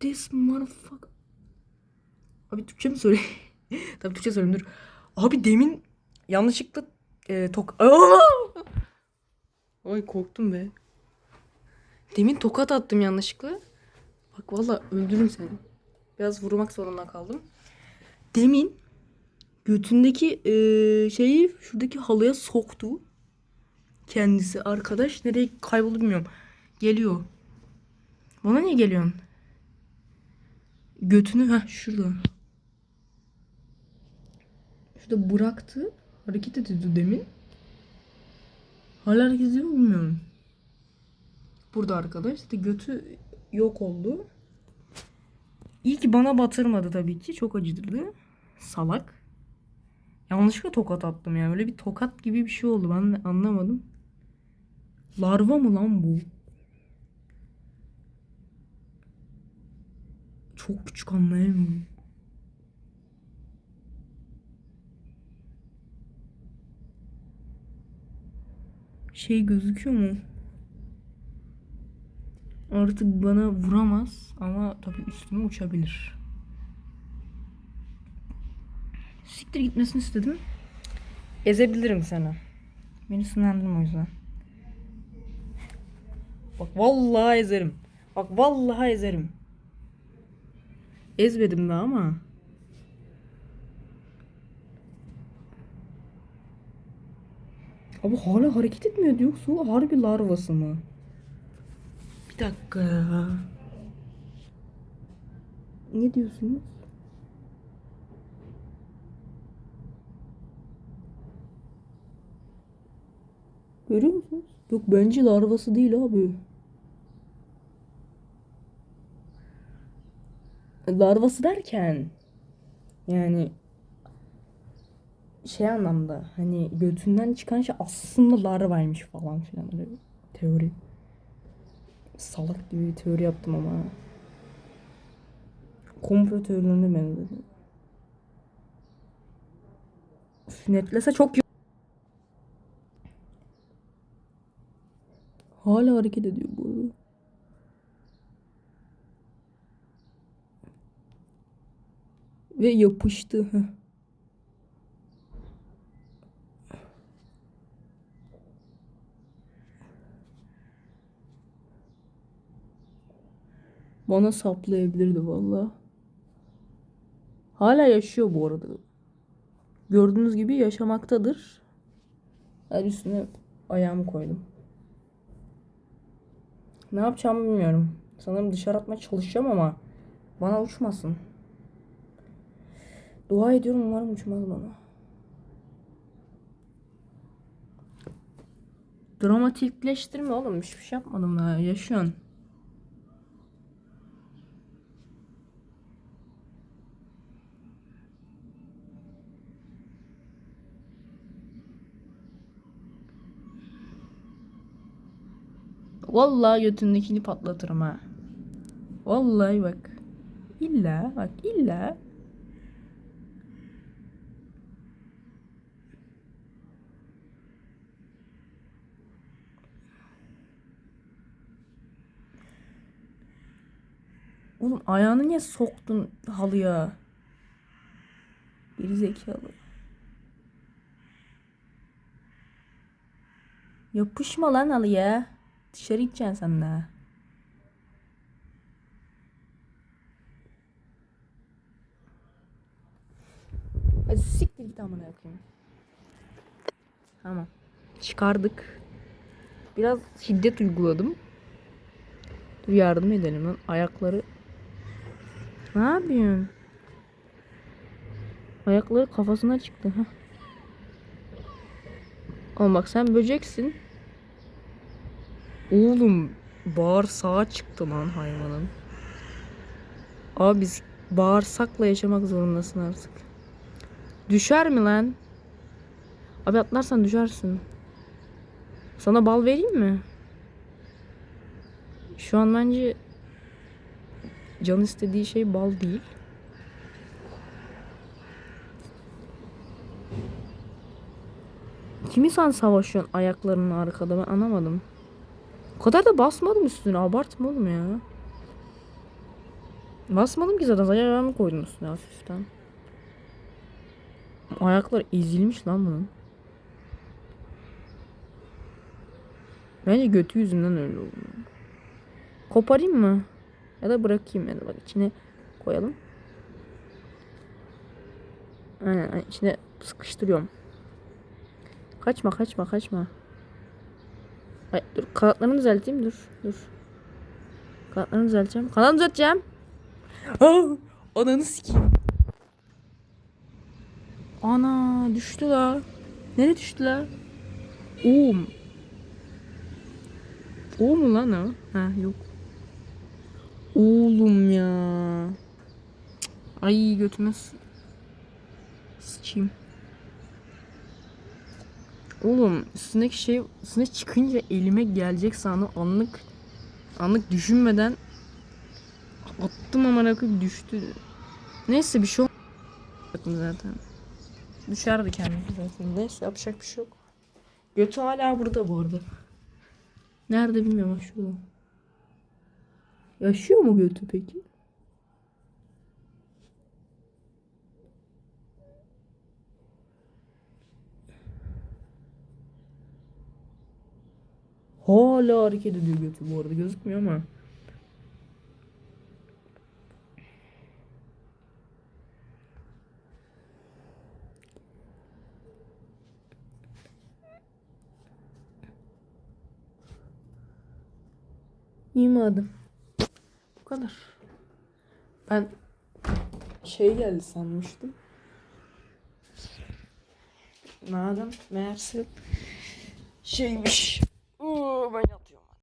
this motherfucker. Abi Türkçe mi söyle? Tabii Türkçe söyleyeyim dur. Abi demin yanlışlıkla e, tok... Ay korktum be. Demin tokat attım yanlışlıkla. Bak valla öldürürüm seni. Biraz vurmak zorunda kaldım. Demin götündeki e, şeyi şuradaki halıya soktu. Kendisi arkadaş. Nereye kayboldu bilmiyorum. Geliyor. Bana niye geliyorsun? Götünü ha şurada. Şurada bıraktı. Hareket ediyordu demin. Hala hareket ediyor bilmiyorum. Burada arkadaş. İşte götü yok oldu. İyi ki bana batırmadı tabii ki. Çok acıdırdı. Salak. Yanlışlıkla tokat attım ya. Böyle bir tokat gibi bir şey oldu. Ben de anlamadım. Larva mı lan bu? Çok küçük anlayamıyorum. Şey gözüküyor mu? Artık bana vuramaz ama tabii üstüme uçabilir. Siktir gitmesini istedim. Ezebilirim seni. Beni sinirlendirme o yüzden. Bak vallahi ezerim. Bak vallahi ezerim. Ezmedim daha ama. Abi hala hareket etmiyor yoksa harbi larvası mı? Bir dakika ya. Ne diyorsunuz? Görüyor musunuz? Yok bence larvası değil abi. Larvası derken yani şey anlamda hani götünden çıkan şey aslında larvaymış falan filan öyle bir teori. Salak gibi bir teori yaptım ama. Komplo teorilerine benzedi. Üf, Netlese çok Hala hareket ediyor bu arada. Ve yapıştı. Bana saplayabilirdi valla. Hala yaşıyor bu arada. Gördüğünüz gibi yaşamaktadır. Her üstüne ayağımı koydum. Ne yapacağımı bilmiyorum. Sanırım dışarı atmaya çalışacağım ama bana uçmasın. Dua ediyorum umarım uçmaz bana. Dramatikleştirme oğlum. Hiçbir şey yapmadım daha. Yaşıyorsun. Vallahi götündekini patlatırım ha. Vallahi bak. İlla bak illa. Oğlum ayağını niye soktun halıya? Geri zekalı. Yapışma lan halıya. Dışarı gideceksin sen daha. Hadi siktir git amına koyayım. Tamam. Çıkardık. Biraz şiddet uyguladım. Dur yardım edelim lan. Ayakları. Ne yapıyorsun? Ayakları kafasına çıktı. Heh. Ama bak sen böceksin. Oğlum bağırsağa çıktı lan hayvanın. Abi biz bağırsakla yaşamak zorundasın artık. Düşer mi lan? Abi atlarsan düşersin. Sana bal vereyim mi? Şu an bence can istediği şey bal değil. Kimi sen savaşıyorsun ayaklarının arkada ben anlamadım. O kadar da basmadım üstüne abartma oğlum ya. Basmadım ki zaten. Sadece ayağımı koydum üstüne hafiften. Ayaklar ezilmiş lan bunun. Bence götü yüzünden öyle oldu. Koparayım mı? Ya da bırakayım ya da bak içine koyalım. Aynen içine sıkıştırıyorum. Kaçma kaçma kaçma. Ay, dur kanatlarını düzelteyim dur dur. Kanatlarını düzelteceğim. Kanatını düzelteceğim. Aa, ananı sikeyim. Ana düştü la. Nereye düştü la? Oğlum. O mu lan o? Ha yok. Oğlum ya. Ay götüme sıçayım. Oğlum üstündeki şey üstüne çıkınca elime gelecek sandım anlık anlık düşünmeden attım ama rakip düştü. Neyse bir şey olmadı zaten. Düşerdi kendisi zaten. Neyse yapacak bir şey yok. Götü hala burada bu arada. Nerede bilmiyorum şurada. Yaşıyor mu götü peki? Hala hareket ediyor götü bu arada gözükmüyor ama. İyi madem. Kadar. Ben şey geldi sanmıştım. Madem meğerse şeymiş. Oo, ben yaptım.